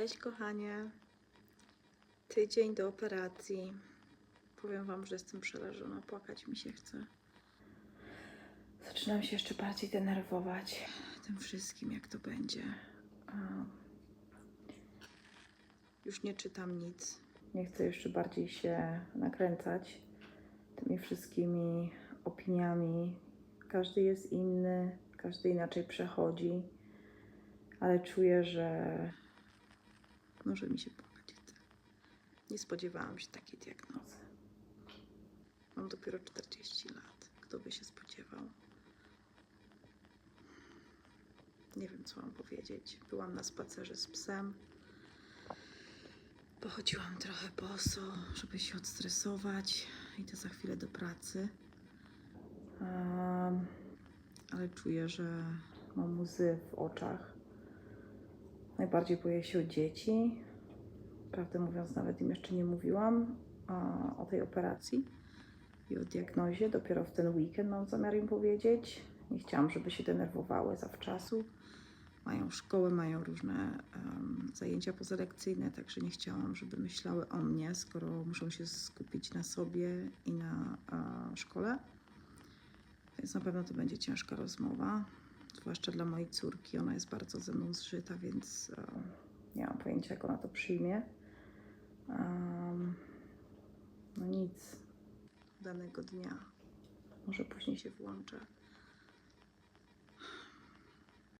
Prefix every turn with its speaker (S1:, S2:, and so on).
S1: Cześć kochanie. Tydzień do operacji. Powiem wam, że jestem przerażona. Płakać mi się chce. Zaczynam się jeszcze bardziej denerwować tym wszystkim, jak to będzie. Już nie czytam nic. Nie chcę jeszcze bardziej się nakręcać tymi wszystkimi opiniami. Każdy jest inny, każdy inaczej przechodzi, ale czuję, że może mi się chce. Nie spodziewałam się takiej diagnozy. Mam dopiero 40 lat. Kto by się spodziewał? Nie wiem, co mam powiedzieć. Byłam na spacerze z psem. Pochodziłam trochę boso, żeby się odstresować. Idę za chwilę do pracy. Em, ale czuję, że mam łzy w oczach. Najbardziej boję się o dzieci. Prawdę mówiąc, nawet im jeszcze nie mówiłam o tej operacji i o diagnozie. Dopiero w ten weekend mam zamiar im powiedzieć. Nie chciałam, żeby się denerwowały zawczasu. Mają szkołę, mają różne em, zajęcia pozalekcyjne, także nie chciałam, żeby myślały o mnie, skoro muszą się skupić na sobie i na szkole. Więc na pewno to będzie ciężka rozmowa, zwłaszcza dla mojej córki. Ona jest bardzo ze mną zżyta, więc e, nie mam pojęcia, jak ona to przyjmie. Em, no nic, danego dnia. Może później się włączę.